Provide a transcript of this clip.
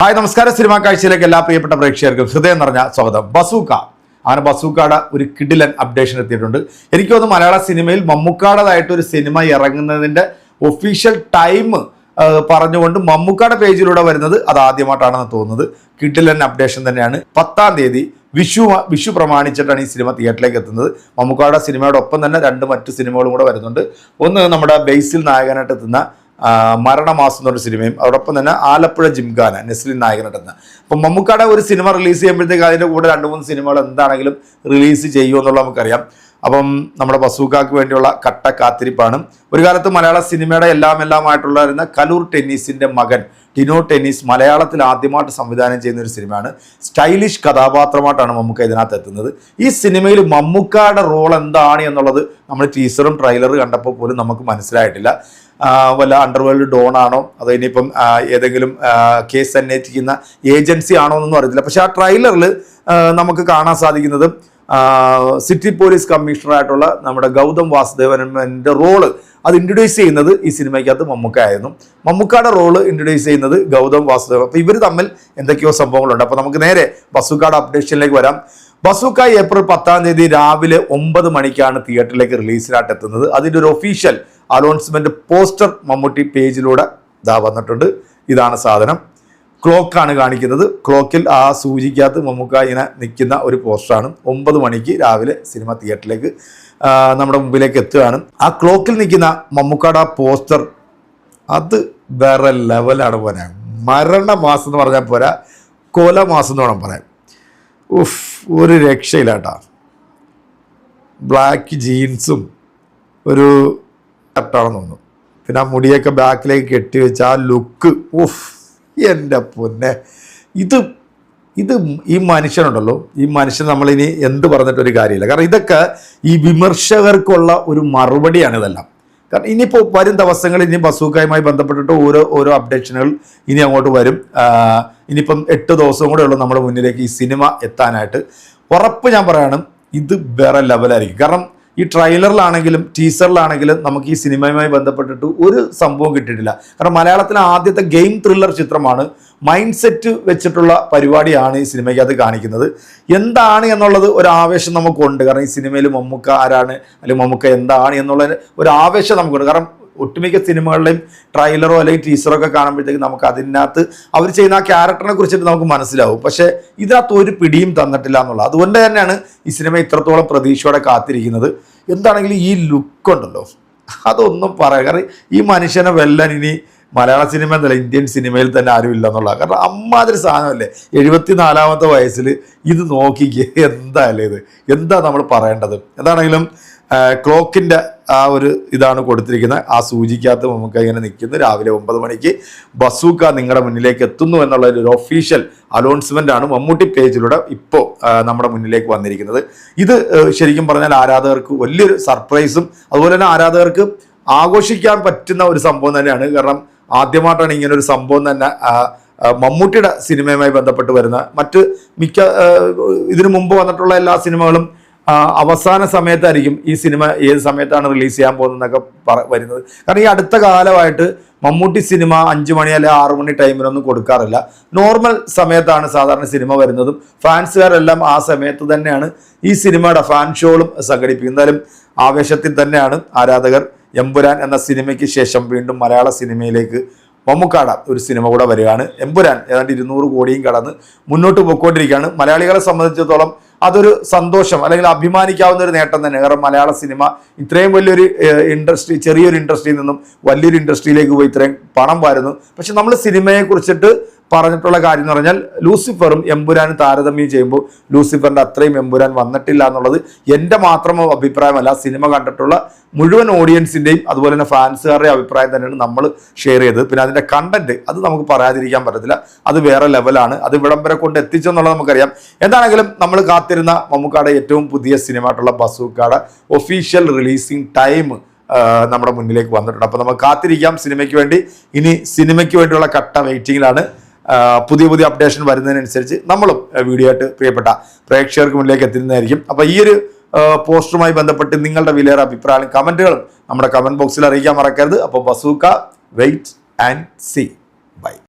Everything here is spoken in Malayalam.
ഹായ് നമസ്കാരം. സിനിമാ കാഴ്ചയിലേക്ക് എല്ലാ പ്രിയപ്പെട്ട പ്രേക്ഷകർക്കും ഹൃദയം നിറഞ്ഞ സ്വാഗതം. ബസൂക്ക. അങ്ങനെ ബസൂക്കാട ഒരു കിഡിലൻ അപ്ഡേഷൻ എത്തിയിട്ടുണ്ട്. എനിക്ക് തോന്നുന്നു മലയാള സിനിമയിൽ മമ്മൂക്കാടതായിട്ട് ഒരു സിനിമ ഇറങ്ങുന്നതിന്റെ ഒഫീഷ്യൽ ടൈം പറഞ്ഞുകൊണ്ട് മമ്മൂക്കാട പേജിലൂടെ വരുന്നത് അത് ആദ്യമായിട്ടാണെന്ന് തോന്നുന്നത്. കിഡിലൻ അപ്ഡേഷൻ തന്നെയാണ്. പത്താം തീയതി വിഷു വിഷു പ്രമാണിച്ചിട്ടാണ് ഈ സിനിമ തിയേറ്ററിലേക്ക് എത്തുന്നത്. മമ്മൂക്കാട സിനിമയോടൊപ്പം തന്നെ രണ്ട് മറ്റു സിനിമകളും കൂടെ വരുന്നുണ്ട്. ഒന്ന് നമ്മുടെ ബേസിൽ നായകനായിട്ട് എത്തുന്ന മരണമാസം എന്നൊരു സിനിമയും അതോടൊപ്പം തന്നെ ആലപ്പുഴ ജിംഖാന നെസ്ലിൻ നായകനായിട്ടെന്ന് അപ്പം മമ്മൂക്കാടെ ഒരു സിനിമ റിലീസ് ചെയ്യുമ്പോഴത്തേക്ക് അതിന്റെ കൂടെ രണ്ട് മൂന്ന് സിനിമകൾ എന്താണെങ്കിലും റിലീസ് ചെയ്യുമെന്നുള്ള നമുക്കറിയാം. അപ്പം നമ്മുടെ ബസൂക്കാക്ക് വേണ്ടിയുള്ള കട്ട കാത്തിരിപ്പാണ്. ഒരു കാലത്ത് മലയാള സിനിമയുടെ എല്ലാം എല്ലാമായിട്ടുള്ളായിരുന്ന കലൂർ ടെന്നീസിന്റെ മകൻ ടിനോ ടെന്നീസ് മലയാളത്തിൽ ആദ്യമായിട്ട് സംവിധാനം ചെയ്യുന്ന ഒരു സിനിമയാണ്. സ്റ്റൈലിഷ് കഥാപാത്രമായിട്ടാണ് മമ്മൂക്ക ഇതിനകത്ത് എത്തുന്നത്. ഈ സിനിമയിൽ മമ്മൂക്കയുടെ റോൾ എന്താണ് എന്നുള്ളത് നമ്മൾ ടീസറും ട്രെയിലറും കണ്ടപ്പോൾ പോലും നമുക്ക് മനസ്സിലായിട്ടില്ല. വല്ല അണ്ടർവേൾഡ് ഡോൺ ആണോ? അതോ ഇനിയിപ്പം ഏതെങ്കിലും കേസ് അന്വേഷിക്കുന്ന ഏജൻസി ആണോ എന്നൊന്നും അറിയത്തില്ല. പക്ഷേ ആ ട്രെയിലറിൽ നമുക്ക് കാണാൻ സാധിക്കുന്നത് സിറ്റി പോലീസ് കമ്മീഷണറായിട്ടുള്ള നമ്മുടെ ഗൗതം വാസുദേവന്റെ റോൾ അത് ഇൻട്രൊഡ്യൂസ് ചെയ്യുന്നത് ഈ സിനിമയ്ക്കകത്ത് മമ്മൂക്കായിരുന്നു മമ്മൂക്കയുടെ റോൾ ഇൻട്രൊഡ്യൂസ് ചെയ്യുന്നത് ഗൗതം വാസുദേവൻ. അപ്പോൾ ഇവർ തമ്മിൽ എന്തൊക്കെയോ സംഭവങ്ങളുണ്ട്. അപ്പോൾ നമുക്ക് നേരെ ബസുക്കാട് അപ്ഡേഷനിലേക്ക് വരാം. ബസുക്ക ഏപ്രിൽ പത്താം തീയതി രാവിലെ ഒമ്പത് മണിക്കാണ് തിയേറ്ററിലേക്ക് റിലീസിനായിട്ട് എത്തുന്നത്. അതിന്റെ ഒരു ഒഫീഷ്യൽ അനൗൺസ്മെന്റ് പോസ്റ്റർ മമ്മൂട്ടി പേജിലൂടെ ഇതാ വന്നിട്ടുണ്ട്. ഇതാണ് സാധനം. ക്ലോക്കാണ് കാണിക്കുന്നത്. ക്ലോക്കിൽ ആ സൂചിക്കകത്ത് മമ്മൂക്ക ഇങ്ങനെ നിൽക്കുന്ന ഒരു പോസ്റ്ററാണ്. ഒമ്പത് മണിക്ക് രാവിലെ സിനിമ തിയേറ്ററിലേക്ക് നമ്മുടെ മുമ്പിലേക്ക് എത്തുകയാണ്. ആ ക്ലോക്കിൽ നിൽക്കുന്ന മമ്മൂക്കയുടെ ആ പോസ്റ്റർ അത് വേറെ ലെവലാണ് പോരാ. മരണമാസം എന്ന് പറഞ്ഞാൽ പോരാ. കൊലമാസം എന്ന് വേണം പറയാൻ. ഉഫ് ഒരു രക്ഷയില്ലാട്ടാ ബ്ലാക്ക് ജീൻസും ഒരു ഷർട്ടാണെന്ന് തോന്നുന്നു. പിന്നെ ആ മുടിയൊക്കെ ബാക്കിലേക്ക് കെട്ടി വെച്ച ആ ലുക്ക് ഉഫ്. എന്റെ പൊന്നെ. ഇത് ഇത് ഈ മനുഷ്യനുണ്ടല്ലോ. ഈ മനുഷ്യൻ നമ്മളിനി എന്ത് പറഞ്ഞിട്ടൊരു കാര്യമില്ല. കാരണം ഇതൊക്കെ ഈ വിമർശകർക്കുള്ള ഒരു മറുപടിയാണ് ഇതെല്ലാം. കാരണം ഇനിയിപ്പോൾ വരും ദിവസങ്ങളിൽ ഇനി ബസൂക്കായുമായി ബന്ധപ്പെട്ടിട്ട് ഓരോ ഓരോ അപ്ഡേഷനുകൾ ഇനി അങ്ങോട്ട് വരും. ഇനിയിപ്പം എട്ട് ദിവസവും കൂടെ ഉള്ളൂ നമ്മുടെ മുന്നിലേക്ക് ഈ സിനിമ എത്താനായിട്ട്. ഉറപ്പ് ഞാൻ പറയാണ് ഇത് വേറെ ലെവലായിരിക്കും കാരണം ഈ ട്രെയിലറിലാണെങ്കിലും ടീസറിലാണെങ്കിലും നമുക്ക് ഈ സിനിമയുമായി ബന്ധപ്പെട്ടിട്ട് ഒരു സംഭവം കിട്ടിയിട്ടില്ല. കാരണം മലയാളത്തിലെ ആദ്യത്തെ ഗെയിം ത്രില്ലർ ചിത്രമാണ് മൈൻഡ് സെറ്റ് വെച്ചിട്ടുള്ള പരിപാടിയാണ് ഈ സിനിമയ്ക്കകത്ത് കാണിക്കുന്നത്. എന്താണ് എന്നുള്ളത് ഒരു ആവേശം നമുക്കുണ്ട്. കാരണം ഈ സിനിമയിൽ മമ്മൂക്ക ആരാണ്? അല്ലെങ്കിൽ മമ്മൂക്ക എന്താണ് എന്നുള്ള ഒരു ആവേശം നമുക്കുണ്ട്. കാരണം ഒട്ടുമിക്ക സിനിമകളിലെയും ട്രailer-ഓ അല്ലെങ്കിൽ ടീസറോ ഒക്കെ കാണുമ്പോഴത്തേക്ക് നമുക്ക് അതിനകത്ത് അവർ ചെയ്യുന്ന ആ ക്യാരക്ടറിനെ കുറിച്ചിട്ട് നമുക്ക് മനസ്സിലാവും. പക്ഷേ ഇതിനകത്ത് ഒരു പിടിയും തന്നിട്ടില്ല എന്നുള്ളത്. അതുകൊണ്ട് തന്നെയാണ് ഈ സിനിമ ഇത്രത്തോളം പ്രതീക്ഷയോടെ കാത്തിരിക്കുന്നത്. എന്താണെങ്കിലും ഈ ലുക്ക് ഉണ്ടല്ലോ. അതൊന്നും പറയാം കാരണം ഈ മനുഷ്യനെ വെല്ലാൻ ഇനി മലയാള സിനിമ എന്നല്ല ഇന്ത്യൻ സിനിമയിൽ തന്നെ ആരും ഇല്ല എന്നുള്ള കാരണം അമ്മാതിരി സാധനമല്ലേ? എഴുപത്തി നാലാമത്തെ വയസ്സിൽ ഇത് നോക്കിക്കുക എന്തായാലും ഇത്? എന്താ നമ്മൾ പറയേണ്ടത്? എന്താണെങ്കിലും ക്ലോക്കിന്റെ ആ ഒരു ഇതാണ് കൊടുത്തിരിക്കുന്നത്. ആ സൂചിക്കകത്ത് നമുക്ക് ഇങ്ങനെ നിൽക്കുന്നു. രാവിലെ ഒമ്പത് മണിക്ക് ബസൂക്ക നിങ്ങളുടെ മുന്നിലേക്ക് എത്തുന്നു എന്നുള്ള ഒരു ഒഫീഷ്യൽ അനൗൺസ്മെന്റ് ആണ് മമ്മൂട്ടി പേജിലൂടെ ഇപ്പോൾ നമ്മുടെ മുന്നിലേക്ക് വന്നിരിക്കുന്നത്. ഇത് ശരിക്കും പറഞ്ഞാൽ ആരാധകർക്ക് വലിയൊരു സർപ്രൈസും അതുപോലെ തന്നെ ആരാധകർക്ക് ആഘോഷിക്കാൻ പറ്റുന്ന ഒരു സംഭവം തന്നെയാണ്. കാരണം ആദ്യമായിട്ടാണ് ഇങ്ങനെ ഒരു സംഭവം തന്നെ മമ്മൂട്ടിയുടെ സിനിമയുമായി ബന്ധപ്പെട്ട് വരുന്ന മറ്റ് മിക്ക ഇതിനു മുമ്പ് വന്നിട്ടുള്ള എല്ലാ സിനിമകളും അവസാന സമയത്തായിരിക്കും ഈ സിനിമ ഏത് സമയത്താണ് റിലീസ് ചെയ്യാൻ പോകുന്നതെന്നൊക്കെ പറ വരുന്നത്. കാരണം ഈ അടുത്ത കാലമായിട്ട് മമ്മൂട്ടി സിനിമ അഞ്ച് മണി അല്ലെങ്കിൽ ആറു മണി ടൈമിനൊന്നും കൊടുക്കാറില്ല. നോർമൽ സമയത്താണ് സാധാരണ സിനിമ വരുന്നതും. ഫാൻസുകാരെല്ലാം ആ സമയത്ത് തന്നെയാണ് ഈ സിനിമയുടെ ഫാൻ ഷോകളും സംഘടിപ്പിക്കുന്നത്. ആവേശത്തിൽ തന്നെയാണ് ആരാധകർ എമ്പുരാൻ എന്ന സിനിമയ്ക്ക് ശേഷം വീണ്ടും മലയാള സിനിമയിലേക്ക് മമ്മൂക്കാട ഒരു സിനിമ കൂടെ വരികയാണ്. എമ്പുരാൻ ഏതാണ്ട് ഇരുന്നൂറ് കോടിയും കടന്ന് മുന്നോട്ട് പോയിക്കൊണ്ടിരിക്കുകയാണ്. മലയാളികളെ സംബന്ധിച്ചിടത്തോളം അതൊരു സന്തോഷം അല്ലെങ്കിൽ അഭിമാനിക്കാവുന്ന ഒരു നേട്ടം തന്നെ. കാരണം മലയാള സിനിമ ഇത്രയും വലിയൊരു ഇൻഡസ്ട്രി ചെറിയൊരു ഇൻഡസ്ട്രിയിൽ നിന്നും വലിയൊരു ഇൻഡസ്ട്രിയിലേക്ക് പോയി ഇത്രയും പണം വരുന്നു. പക്ഷെ നമ്മൾ സിനിമയെ കുറിച്ചിട്ട് പറഞ്ഞിട്ടുള്ള കാര്യം എന്ന് പറഞ്ഞാൽ ലൂസിഫറും എമ്പുരാനും താരതമ്യം ചെയ്യുമ്പോൾ ലൂസിഫറിന്റെ അത്രയും എമ്പുരാൻ വന്നിട്ടില്ല എന്നുള്ളത് എന്റെ മാത്രം അഭിപ്രായമല്ല. സിനിമ കണ്ടിട്ടുള്ള മുഴുവൻ ഓഡിയൻസിന്റെയും അതുപോലെ തന്നെ ഫാൻസുകാരുടെയും അഭിപ്രായം തന്നെയാണ് നമ്മൾ ഷെയർ ചെയ്തത്. പിന്നെ അതിന്റെ കണ്ടന്റ് അത് നമുക്ക് പറയാതിരിക്കാൻ പറ്റത്തില്ല. അത് വേറെ ലെവലാണ് അത് ഇവിടം വരെ കൊണ്ട് എത്തിച്ചെന്നുള്ളത് നമുക്കറിയാം. എന്താണെങ്കിലും നമ്മൾ കാത്തിരുന്ന മമ്മൂക്കാടെ ഏറ്റവും പുതിയ സിനിമ ആയിട്ടുള്ള ബസൂക്കാടെ ഒഫീഷ്യൽ റിലീസിങ് ടൈം നമ്മുടെ മുന്നിലേക്ക് വന്നിട്ടുണ്ട്. അപ്പോൾ നമ്മൾ കാത്തിരിക്കാം. സിനിമയ്ക്ക് വേണ്ടി. ഇനി സിനിമയ്ക്ക് വേണ്ടിയുള്ള കട്ട വെയിറ്റിംഗിലാണ് ആ, പുതിയ പുതിയ അപ്ഡേഷൻ വരുന്നതിനനുസരിച്ച് നമ്മളും വീഡിയോ ആയിട്ട് പ്രിയപ്പെട്ട പ്രേക്ഷകർക്ക് മുന്നിലേക്ക് എത്തുന്നതായിരിക്കും അപ്പോൾ ഈ ഒരു പോസ്റ്ററുമായി ബന്ധപ്പെട്ട് നിങ്ങളുടെ വിലയേറെ അഭിപ്രായം കമന്റുകളും നമ്മുടെ കമന്റ് ബോക്സിൽ അറിയിക്കാൻ മറക്കരുത്. അപ്പോൾ Bazooka wait and see bye